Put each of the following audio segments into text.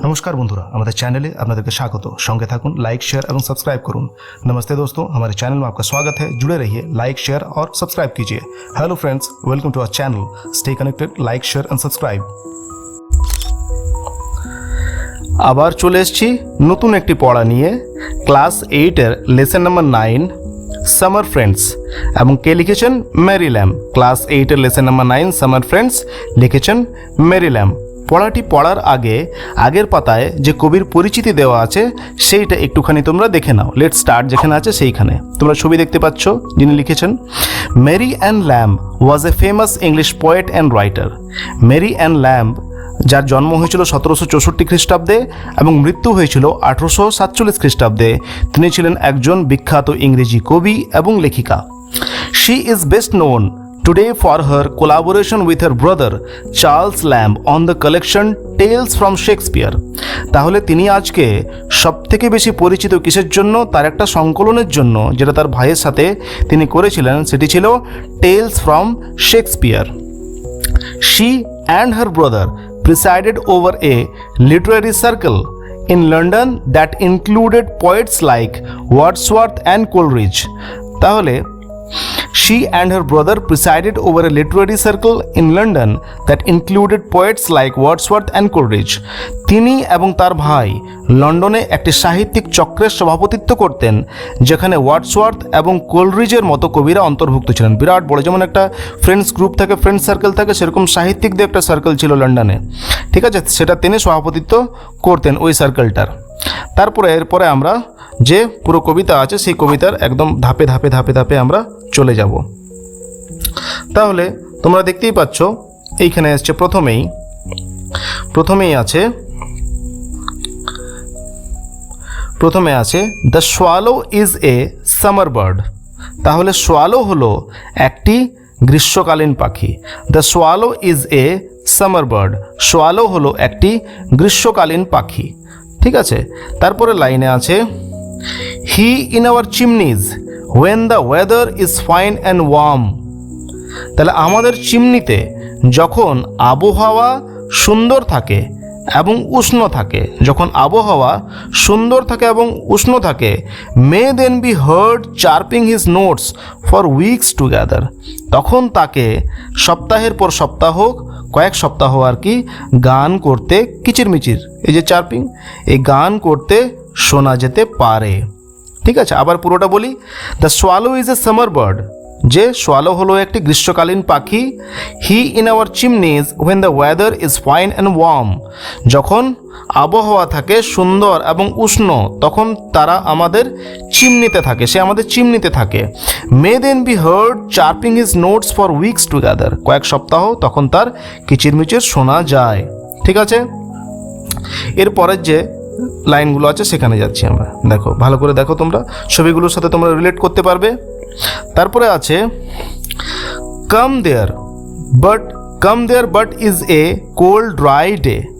नमस्कार बंधुरा हमारे चैनल আপনাদেরকে স্বাগত সঙ্গে থাকুন লাইক শেয়ার এবং सब्सक्राइब करूँ नमस्ते दोस्तों हमारे चैनल में आपका स्वागत है जुड़े रहिए लाइक शेयर और सब्सक्राइब कीजिए hello friends welcome to our channel stay connected like share and subscribe আবার চলে এসেছি নতুন একটি পড়া নিয়ে ক্লাস এইটের lesson number nine Summer Friends এবং কে লিখেছেন মেরি ল্যাম ক্লাস এইটের lesson number nine Summer Friends লিখেছেন মেরি ল্যাম পড়াটি পড়ার আগে, আগের পাতায় যে কবির পরিচিতি দেওয়া আছে, সেইটা একটুখানি তোমরা দেখে নাও। লেট স্টার্ট যেখানে আছে সেইখানে। তোমরা ছবি দেখতে পাচ্ছ যিনি লিখেছেন Mary and Lamb was a famous English poet and writer Mary and Lamb যার জন্ম হয়েছিল সতেরোশো চৌষট্টি খ্রিস্টাব্দে এবং মৃত্যু হয়েছিল আঠেরোশো সাতচল্লিশ খ্রিস্টাব্দে, তিনি ছিলেন একজন বিখ্যাত ইংরেজি কবি এবং লেখিকা। She is best known today for her collaboration with her brother Charles Lamb on the collection Tales from Shakespeare তাহলে তিনি আজকে সবথেকে বেশি পরিচিত কিসের জন্য? তার একটা সংকলনের জন্য, যেটা তার ভাইয়ের সাথে তিনি করেছিলেন, সেটি ছিল Tales from Shakespeare she and her brother presided over a literary circle in London that included poets like Wordsworth and Coleridge. তাহলে she and her brother presided over a literary circle in London that included poets like Wordsworth and Coleridge. তিনি এবং তার ভাই লন্ডনে একটি সাহিত্যিক চক্রের সভাপতিত্ব করতেন, যেখানে ওয়ার্ডসওয়ার্থ এবং কোলরিজের মতো কবিরা অন্তর্ভুক্ত ছিলেন। বিরাট বড় যেমন একটা ফ্রেন্ডস গ্রুপ থাকে ফ্রেন্ড সার্কেল থাকে, সেরকম সাহিত্যিকদের একটা সার্কেল ছিল লন্ডনে। ঠিক আছে, সেটা তিনি সভাপতিত্ব করতেন ওই সার্কেলটার তারপরে, এরপরে আমরা যে পুরো কবিতা আছে, সেই কবিতার একদম ধাপে ধাপে ধাপে ধাপে আমরা চলে যাব। তাহলে তোমরা দেখতেই পাচ্ছ, এইখানে এসছে প্রথমেই প্রথমেই আছে, প্রথমে আছে the swallow is a summer bird তাহলে সোয়ালো হলো একটি গ্রীষ্মকালীন পাখি। The swallow is a summer bird swallow হলো একটি গ্রীষ্মকালীন পাখি। ঠিক আছে? তারপরে লাইনে আছে he in our chimneys when the weather is fine and warm তাহলে আমাদের চিমনিতে যখন আবহাওয়া সুন্দর থাকে এবং উষ্ণ থাকে, যখন আবহাওয়া সুন্দর থাকে এবং উষ্ণ থাকে may then be heard chirping his notes for weeks together তখন তাকে সপ্তাহের পর সপ্তাহ কয়েক সপ্তাহ আর কি গান করতে কিচিরমিচির, এই যে চার্পিং এই গান করতে শোনা যেতে পারে। ঠিক আছে, আবার পুরোটা বলি। The swallow is a summer bird যে সোয়ালো হলো একটি গ্রীষ্মকালীন পাখি। He in our chimneys when the weather is fine and warm যখন আবহাওয়া থাকে সুন্দর এবং উষ্ণ, তখন তারা আমাদের চিমনিতে থাকে, সে আমাদের চিমনিতে থাকে। May then be heard chirping his notes for weeks together কয়েক সপ্তাহ তখন তার কিচিরমিচির শোনা যায়। ঠিক আছে? এরপরের যে লাইনগুলো আছে, সেখানে যাচ্ছি আমরা। দেখো, ভালো করে দেখো তোমরা। ছবিগুলোর সাথে তোমরা রিলেট করতে পারবে। তারপরে আছে come there but come there but is a cold dry day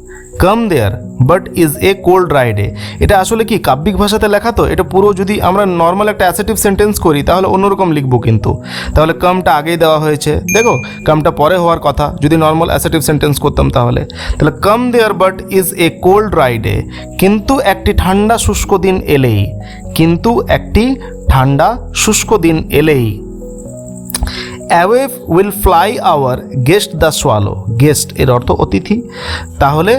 come there but is a cold dry day এটা আসলে কি কাব্যিক ভাষাতে লেখা তো? এটা পুরো যদি আমরা নর্মাল একটা অ্যাসেটিভ সেন্টেন্স করি, তাহলে অন্যরকম লিখব কিন্তু। তাহলে কামটা আগেই দেওয়া হয়েছে। দেখো কামটা পরে হওয়ার কথা, যদি নর্মাল অ্যাসেটিভ সেন্টেন্স করতাম তাহলে। তাহলে come there but is a cold dry day কিন্তু একটি ঠান্ডা শুষ্ক দিন এলেই। কিন্তু একটি ঠান্ডা শুষ্ক দিন এলেই। Away will fly our guest the swallow guest এর অর্থ অতিথি। তাহলে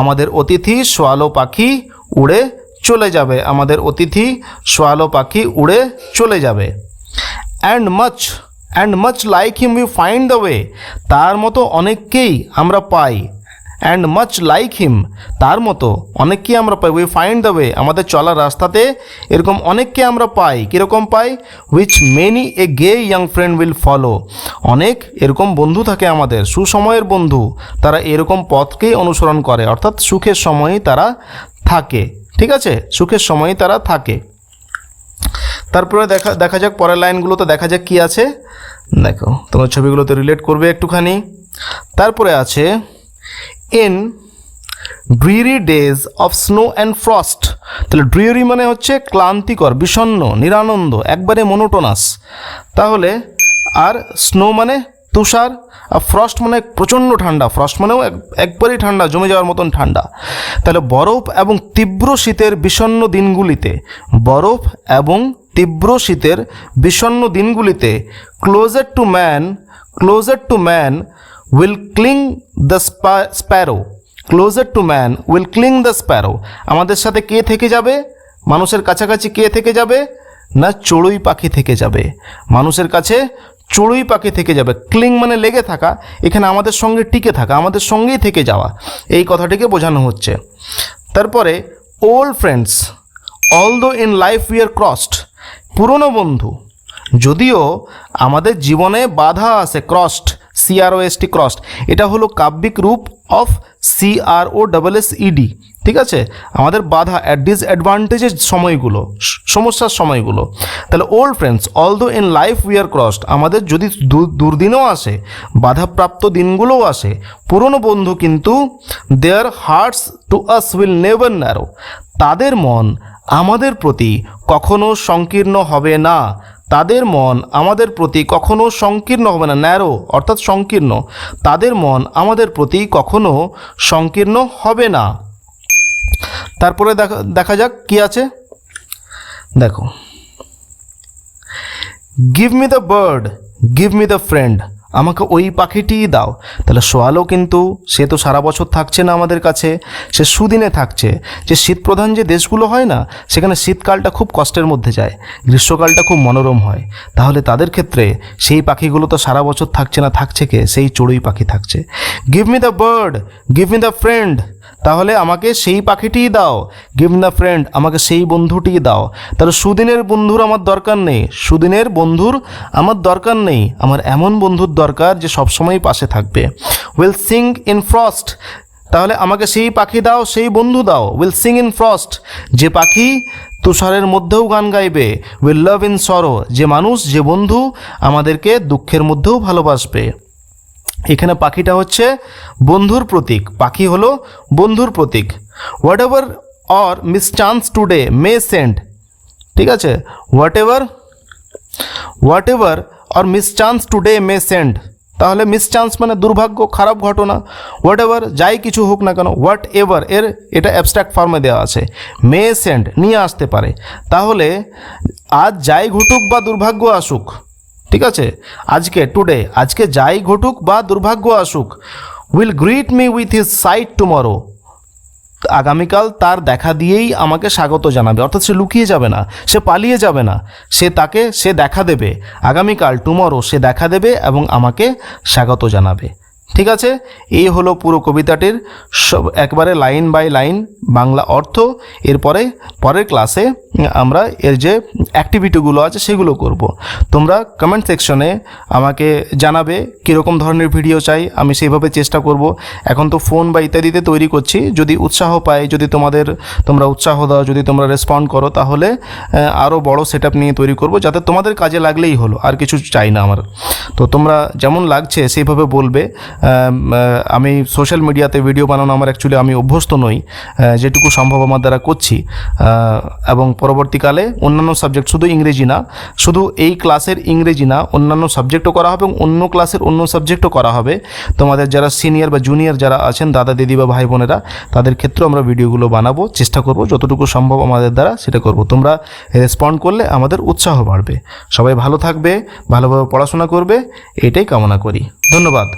আমাদের অতিথি সোয়ালো পাখি উড়ে চলে যাবে। আমাদের অতিথি সোয়ালো পাখি উড়ে চলে যাবে। And much and much like him we find the way তার মতো অনেককেই আমরা পাই। অ্যান্ড মাচ লাইক হিম তার মতো অনেককেই আমরা পাই। উই ফাইন্ড দ্য ওয়ে আমাদের চলার রাস্তাতে এরকম অনেককে আমরা পাই। কীরকম পাই? Which many a gay young friend will follow অনেক এরকম বন্ধু থাকে আমাদের, সুসময়ের বন্ধু। তারা এরকম পথকেই অনুসরণ করে, অর্থাৎ সুখের সময়ই তারা থাকে। ঠিক আছে? সুখের সময়ই তারা থাকে। তারপরে দেখা দেখা যাক পরের লাইনগুলোতে দেখা যাক কি আছে। দেখো, তোমার ছবিগুলোতে রিলেট করবে একটুখানি। তারপরে আছে in dreary days of snow and frost তাহলে ড্রিরি মানে হচ্ছে ক্লান্তিকর, বিষণ্ণ, নিরানন্দ, একবারে মনোটোনাস তাহলে আর স্নো মানে তুষার, আর ফ্রস্ট মানে প্রচণ্ড ঠান্ডা। ফ্রস্ট মানেও এক, একবারই ঠান্ডা, জমে যাওয়ার মতন ঠান্ডা। তাহলে বরফ এবং তীব্র শীতের বিষণ্ণ দিনগুলিতে, বরফ এবং তীব্র শীতের বিষণ্ণ দিনগুলিতে closer to man closer to man will cling the sparrow closer to man will cling the sparrow আমাদের সাথে কে থেকে যাবে? মানুষের কাছাকাছি কে থেকে যাবে? না চড়ুই পাখি থেকে যাবে? মানুষের কাছে চড়ুই পাখি থেকে যাবে। ক্লিং মানে লেগে থাকা, এখানে আমাদের সঙ্গে টিকে থাকা, আমাদের সঙ্গেই থেকে যাওয়া। এই কথাটিকে বোঝানো হচ্ছে। তারপরে old friends although in life we are crossed পুরনো বন্ধু, যদিও আমাদের জীবনে বাধা আছে ক্রসড সিআরওএসটি ক্রসড এটা হলো কাব্যিক রূপ of C R O double S E D ঠিক আছে? আমাদের বাধা ডিসঅ্যাডভান্টেজের সময়গুলো, সমস্যার সময়গুলো। তাহলে old friends although in life we are crossed আমাদের যদি দুর্দিনও আসে, বাধাপ্রাপ্ত দিনগুলোও আসে, পুরনো বন্ধু কিন্তু their hearts to us will never narrow তাদের মন আমাদের প্রতি কখনো সংকীর্ণ হবে না। তাদের মন আমাদের প্রতি কখনো সংকীর্ণ হবে না, ন্যারো, অর্থাৎ সংকীর্ণ। তাদের মন আমাদের প্রতি কখনো সংকীর্ণ হবে না। তারপরে দেখা দেখা যাক কি আছে। দেখো। Give me the bird give me the friend আমাকে ওই পাখিটিই দাও। তাহলে সোয়ালও কিন্তু, সে তো সারা বছর থাকছে না আমাদের কাছে, সে সুদিনে থাকছে। যে শীতপ্রধান যে দেশগুলো হয় না, সেখানে শীতকালটা খুব কষ্টের মধ্যে যায়, গ্রীষ্মকালটা খুব মনোরম হয়। তাহলে তাদের ক্ষেত্রে সেই পাখিগুলো তো সারা বছর থাকছে না, থাকছে কে? সেই চড়ুই পাখি থাকছে। Give me the bird give me the friend তাহলে আমাকে সেই পাখিটিই দাও। গিভ দ্য ফ্রেন্ড আমাকে সেই বন্ধুটিই দাও। তাহলে সুদিনের বন্ধুর আমার দরকার নেই। সুদিনের বন্ধুর আমার দরকার নেই। আমার এমন বন্ধুর দরকার যে সবসময় পাশে থাকবে। উইল সিং ইন ফ্রস্ট তাহলে আমাকে সেই পাখি দাও, সেই বন্ধু দাও। উইল সিং ইন ফ্রস্ট যে পাখি তুষারের মধ্যেও গান গাইবে। উইল লাভ ইন সরো যে মানুষ, যে বন্ধু আমাদেরকে দুঃখের মধ্যেও ভালোবাসবে। এখানে পাখিটা হচ্ছে বন্ধুর প্রতীক। পাখি হলো বন্ধুর প্রতীক। Whatever or mischance today may send ঠিক আছে? Whatever whatever or mischance today may send তাহলে মিস চান্স মানে দুর্ভাগ্য, খারাপ ঘটনা। হোয়াট এভার যাই কিছু হোক না কেন হোয়াট এভার এর এটা অ্যাবস্ট্রাক্ট ফর্মে দেওয়া আছে। মে সেন্ড নিয়ে আসতে পারে। তাহলে আজ যাই ঘটুক বা দুর্ভাগ্য আসুক ঠিক আছে? আজকে টুডে আজকে যাই ঘটুক বা দুর্ভাগ্য আসুক will greet me with his sight tomorrow আগামীকাল তার দেখা দিয়েই আমাকে স্বাগত জানাবে। অর্থাৎ সে লুকিয়ে যাবে না, সে পালিয়ে যাবে না। সে তাকে সে দেখা দেবে। আগামীকাল টুমরো সে দেখা দেবে এবং আমাকে স্বাগত জানাবে। ঠিক আছে? এই হলো পুরো কবিতাটির সব, একবারে লাইন বাই লাইন বাংলা অর্থ। এরপরে পরের ক্লাসে আমরা এর যে অ্যাক্টিভিটিগুলো আছে সেগুলো করব। তোমরা কমেন্ট সেকশনে আমাকে জানাবে কীরকম ধরনের ভিডিও চাই, আমি সেইভাবে চেষ্টা করব। এখন তো ফোন বা ইত্যাদিতে তৈরি করছি। যদি উৎসাহ পাই যদি তোমাদের, তোমরা উৎসাহ দাও, যদি তোমরা রেসপন্ড করো, তাহলে আরও বড় সেট নিয়ে তৈরি করব, যাতে তোমাদের কাজে লাগলেই হলো, আর কিছু চাই না আমার। তো তোমরা যেমন লাগছে, সেইভাবে বলবে। আম, সোশ্যাল মিডিয়াতে ভিডিও বানানো আমার অ্যাকচুয়ালি আমি অভ্যস্ত নই যেটুকু সম্ভব আমার দ্বারা করছি এবং পরবর্তীকালে অন্যান্য সাবজেক্ট শুধু ইংরেজি না শুধু এই ক্লাসের ইংরেজি না অন্যান্য সাবজেক্টও করা হবে এবং অন্য ক্লাসের অন্য সাবজেক্টও করা হবে। তোমাদের যারা সিনিয়র বা জুনিয়র যারা আছেন দাদা দিদি বা ভাই বোনেরা তাদের ক্ষেত্রেও আমরা ভিডিওগুলো বানাবো চেষ্টা করব যতটুকু সম্ভব আমাদের দ্বারা সেটা করব। তোমরা রেসপন্ড করলে আমাদের উৎসাহ বাড়বে। সবাই ভালো থাকবে ভালোভাবে পড়াশোনা করবে এটাই কামনা করি। ধন্যবাদ।